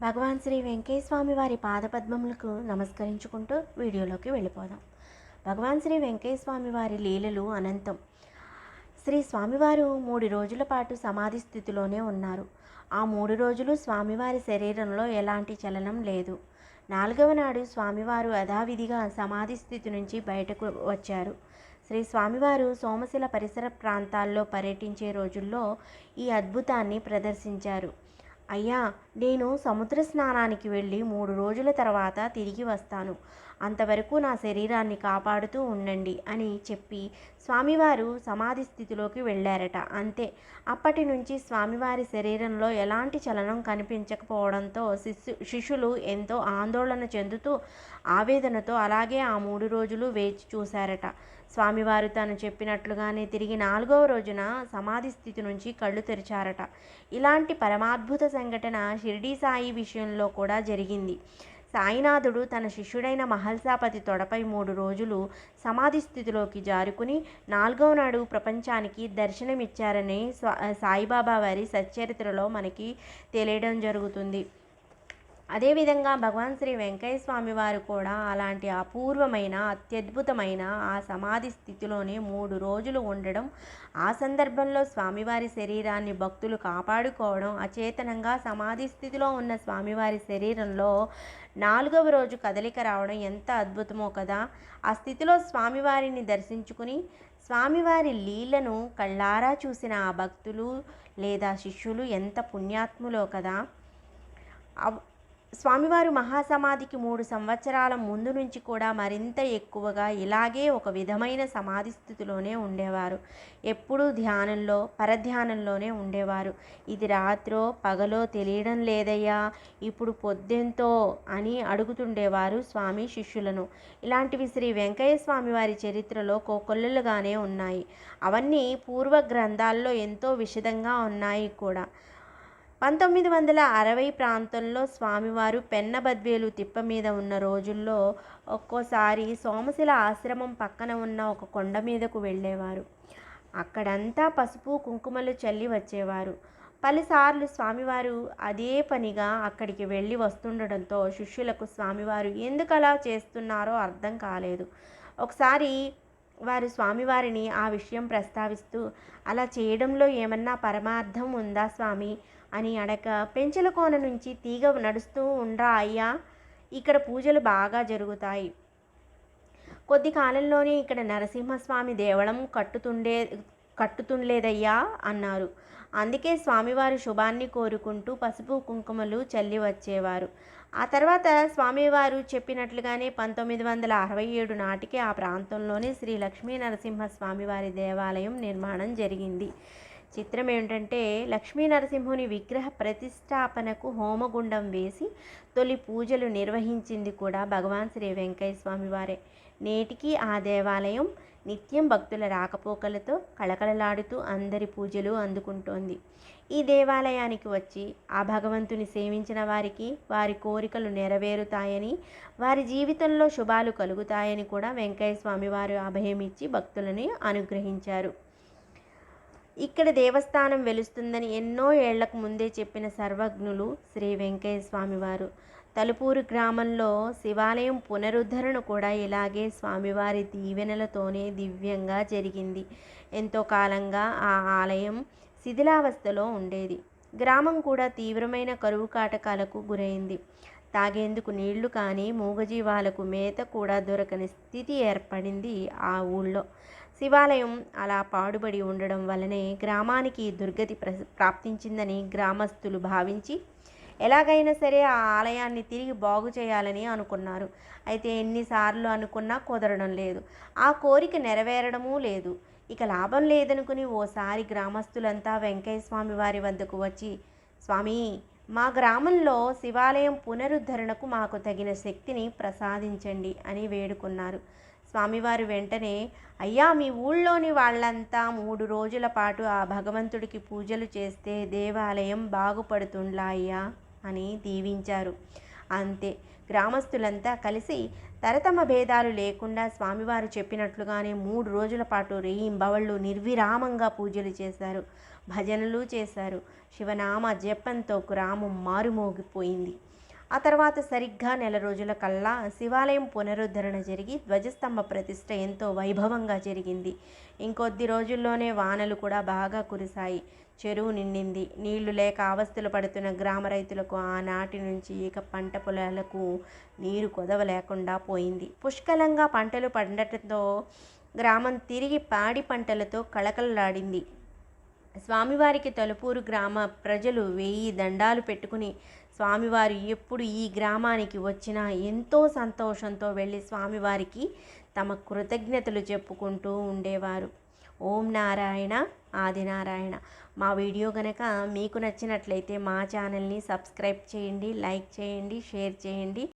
భగవాన్ శ్రీ వెంకటేశ్వామి స్వామి వారి పాదపద్మములకు నమస్కరించుకుంటూ వీడియోలోకి వెళ్ళిపోదాం. భగవాన్ శ్రీ వెంకటేశ్వామి స్వామి వారి లీలలు అనంతం. శ్రీ స్వామివారు మూడు రోజుల పాటు సమాధి స్థితిలోనే ఉన్నారు. ఆ మూడు రోజులు స్వామివారి శరీరంలో ఎలాంటి చలనం లేదు. నాలుగవ నాడు స్వామివారు యథావిధిగా సమాధి స్థితి నుంచి బయటకు వచ్చారు. శ్రీ స్వామివారు సోమశిల పరిసర ప్రాంతాల్లో పర్యటించే రోజుల్లో ఈ అద్భుతాన్ని ప్రదర్శించారు. అయ్యా నేను సముద్ర స్నానానికి వెళ్ళి మూడు రోజుల తర్వాత తిరిగి వస్తాను. అంతవరకు నా శరీరాన్ని కాపాడుతూ ఉండండి అని చెప్పి స్వామివారు సమాధి స్థితిలోకి వెళ్ళారట. అంతే. అప్పటి నుంచి స్వామివారి శరీరంలో ఎలాంటి చలనం కనిపించకపోవడంతో శిష్యు శిష్యులు ఎంతో ఆందోళన చెందుతూ ఆవేదనతో అలాగే ఆ మూడు రోజులు వేచి చూశారట. స్వామివారు తాను చెప్పినట్లుగానే తిరిగి నాలుగవ రోజున సమాధి స్థితి నుంచి కళ్ళు తెరిచారట. ఇలాంటి పరమాద్భుత సంఘటన షిరిడీ సాయి విషయంలో కూడా జరిగింది. సాయినాథుడు తన శిష్యుడైన మహల్సాపతి తొడపై మూడు రోజులు సమాధి స్థితిలోకి జారుకుని నాలుగవ నాడు ప్రపంచానికి దర్శనమిచ్చారని స్వా సాయిబాబా వారి సచ్చరిత్రలో మనకి తెలియడం జరుగుతుంది. అదేవిధంగా భగవాన్ శ్రీ వెంకయ్య స్వామి వారు కూడా అలాంటి అపూర్వమైన అత్యద్భుతమైన ఆ సమాధి స్థితిలోనే మూడు రోజులు ఉండడం ఆ సందర్భంలో స్వామివారి శరీరాన్ని భక్తులు కాపాడుకోవడం అచేతనంగా సమాధి స్థితిలో ఉన్న స్వామివారి శరీరంలో నాలుగవ రోజు కదలిక రావడం ఎంత అద్భుతమో కదా! ఆ స్థితిలో స్వామివారిని దర్శించుకుని స్వామివారి లీలను కళ్ళారా చూసిన ఆ భక్తులు లేదా శిష్యులు ఎంత పుణ్యాత్ములో కదా! అవ్- స్వామివారు మహాసమాధికి మూడు సంవత్సరాల ముందు నుంచి కూడా మరింత ఎక్కువగా ఇలాగే ఒక విధమైన సమాధి స్థితిలోనే ఉండేవారు. ఎప్పుడూ ధ్యానంలో పరధ్యానంలోనే ఉండేవారు. ఇది రాత్రో పగలో తెలియడం లేదయ్యా ఇప్పుడు పొద్దెంతో అని అడుగుతుండేవారు స్వామి శిష్యులను. ఇలాంటివి శ్రీ వెంకయ్య స్వామి వారి చరిత్రలో కోకొల్లలుగానే ఉన్నాయి. అవన్నీ పూర్వ గ్రంథాల్లో ఎంతో విషదంగా ఉన్నాయి కూడా. పంతొమ్మిది వందల అరవై ప్రాంతంలో స్వామివారు పెన్నబద్వేలు తిప్ప మీద ఉన్న రోజుల్లో ఒక్కోసారి సోమశిల ఆశ్రమం పక్కన ఉన్న ఒక కొండ మీదకు వెళ్ళేవారు. అక్కడంతా పసుపు కుంకుమలు చల్లి వచ్చేవారు. పలుసార్లు స్వామివారు అదే పనిగా అక్కడికి వెళ్ళి వస్తుండడంతో శిష్యులకు స్వామివారు ఎందుకు అలా చేస్తున్నారో అర్థం కాలేదు. ఒకసారి వారు స్వామివారిని ఆ విషయం ప్రస్తావిస్తూ అలా చేయడంలో ఏమన్నా పరమార్థం ఉందా స్వామి అని అడగ పెంచల కోన నుంచి తీగ నడుస్తూ ఉండ్రా అయ్యా ఇక్కడ పూజలు బాగా జరుగుతాయి. కొద్ది కాలంలోనే ఇక్కడ నరసింహస్వామి దేవళం కట్టుతుండే కట్టుతుండలేదయ్యా అన్నారు. అందుకే స్వామివారి శుభాన్ని కోరుకుంటూ పసుపు కుంకుమలు చల్లి వచ్చేవారు. ఆ తర్వాత స్వామివారు చెప్పినట్లుగానే పంతొమ్మిది వందల అరవై ఏడు నాటికి ఆ ప్రాంతంలోనే శ్రీ లక్ష్మీ నరసింహ స్వామివారి దేవాలయం నిర్మాణం జరిగింది. చిత్రం ఏమిటంటే లక్ష్మీ నరసింహుని విగ్రహ ప్రతిష్టాపనకు హోమగుండం వేసి తొలి పూజలు నిర్వహించింది కూడా భగవాన్ శ్రీ వెంకయ్య స్వామి వారే. నేటికి ఆ దేవాలయం నిత్యం భక్తుల రాకపోకలతో కళకళలాడుతూ అందరి పూజలు అందుకుంటోంది. ఈ దేవాలయానికి వచ్చి ఆ భగవంతుని సేవించిన వారికి వారి కోరికలు నెరవేరుతాయని వారి జీవితంలో శుభాలు కలుగుతాయని కూడా వెంకయ్య స్వామి వారు అభయమిచ్చి భక్తులని అనుగ్రహించారు. ఇక్కడ దేవస్థానం వెలుస్తుందని ఎన్నో ఏళ్ళకు ముందే చెప్పిన సర్వజ్ఞులు శ్రీ వెంకయ్య స్వామివారు తలుపూరు గ్రామంలో శివాలయం పునరుద్ధరణ కూడా ఇలాగే స్వామివారి దీవెనలతోనే దివ్యంగా జరిగింది. ఎంతో కాలంగా ఆ ఆలయం శిథిలావస్థలో ఉండేది. గ్రామం కూడా తీవ్రమైన కరువు కాటకాలకు గురైంది. తాగేందుకు నీళ్ళు కానీ మూగజీవాలకు మేత కూడా దొరకని స్థితి ఏర్పడింది ఆ ఊళ్ళో. శివాలయం అలా పాడుబడి ఉండడం వల్లనే గ్రామానికి దుర్గతి ప్ర ప్రాప్తించిందని గ్రామస్తులు భావించి ఎలాగైనా సరే ఆ ఆలయాన్ని తిరిగి బాగు చేయాలని అనుకున్నారు. అయితే ఎన్నిసార్లు అనుకున్నా కుదరడం లేదు. ఆ కోరిక నెరవేరడమూ లేదు. ఇక లాభం లేదనుకుని ఓసారి గ్రామస్తులంతా వెంకయ్య స్వామి వారి వద్దకు వచ్చి స్వామి మా గ్రామంలో శివాలయం పునరుద్ధరణకు మాకు తగిన శక్తిని ప్రసాదించండి అని వేడుకున్నారు. స్వామివారు వెంటనే అయ్యా మీ ఊళ్ళోని వాళ్ళంతా మూడు రోజుల పాటు ఆ భగవంతుడికి పూజలు చేస్తే దేవాలయం బాగుపడుతుండ్లా అయ్యా అని దీవించారు. అంతే గ్రామస్తులంతా కలిసి తరతమ భేదాలు లేకుండా స్వామివారు చెప్పినట్లుగానే మూడు రోజుల పాటు రేయింబవళ్ళు నిర్విరామంగా పూజలు చేశారు భజనలు చేశారు. శివనామ జపంతో గ్రామం మారుమోగిపోయింది. ఆ తర్వాత సరిగ్గా నెల రోజుల కల్లా శివాలయం పునరుద్ధరణ జరిగి ధ్వజస్తంభ ప్రతిష్ట ఎంతో వైభవంగా జరిగింది. ఇంకొద్ది రోజుల్లోనే వానలు కూడా బాగా కురిశాయి. చెరువు నిండింది. నీళ్ళు లేక అవస్థలు పడుతున్న గ్రామ రైతులకు ఆనాటి నుంచి ఇక పంట పొలాలకు నీరు కొదవ లేకుండా పోయింది. పుష్కలంగా పంటలు పండటంతో గ్రామం తిరిగి పాడి పంటలతో కళకళలాడింది. స్వామివారికి తలుపూరు గ్రామ ప్రజలు వెయ్యి దండాలు పెట్టుకుని స్వామివారు ఎప్పుడు ఈ గ్రామానికి వచ్చినా ఎంతో సంతోషంతో వెళ్ళి స్వామివారికి తమ కృతజ్ఞతలు చెప్పుకుంటూ ఉండేవారు. ఓం నారాయణ ఆదినారాయణ మా వీడియో కనుక మీకు నచ్చినట్లయితే మా ఛానల్ని సబ్స్క్రైబ్ చేయండి లైక్ చేయండి షేర్ చేయండి.